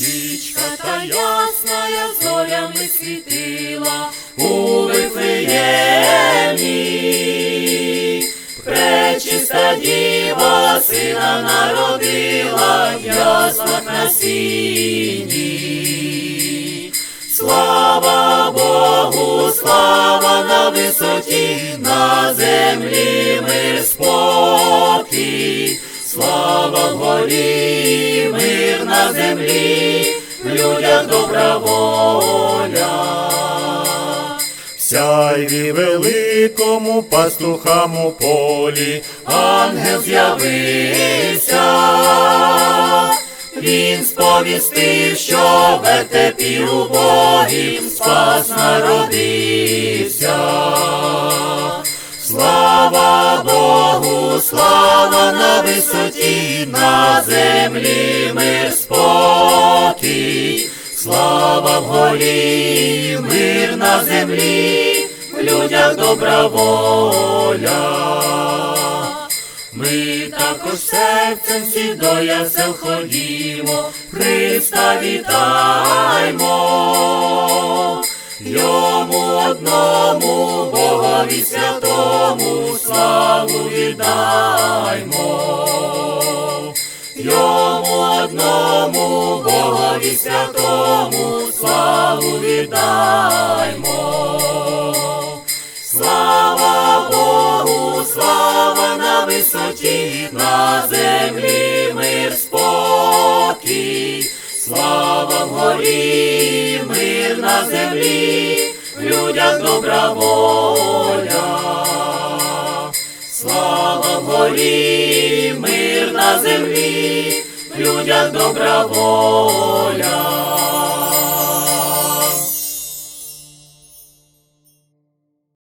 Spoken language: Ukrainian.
Нічка та ясна зорями світила у Вифлеємі. Пречиста діва сина народила, в яслах на сіні. Слава Богу, слава на висоті, на землі мир спокій, слава вгорі, мир на землі, добра воля. Сяйві великому пастухам у полі, Ангел з'явився, він сповістив, що в вертепі убогім спас народився. Слава Богу, слава на висоті, на землі мир спокій, слава вгорі, мир на землі, в людях добра воля. Ми також серцем всі до ходімо, Христа вітаймо, йому одному Богові святому славу віддаймо, святому славу віддаймо. Слава Богу, слава на висоті, на землі мир спокій, слава вгорі, мир на землі, в людях добра воля. Слава вгорі, мир на землі, в добра воля.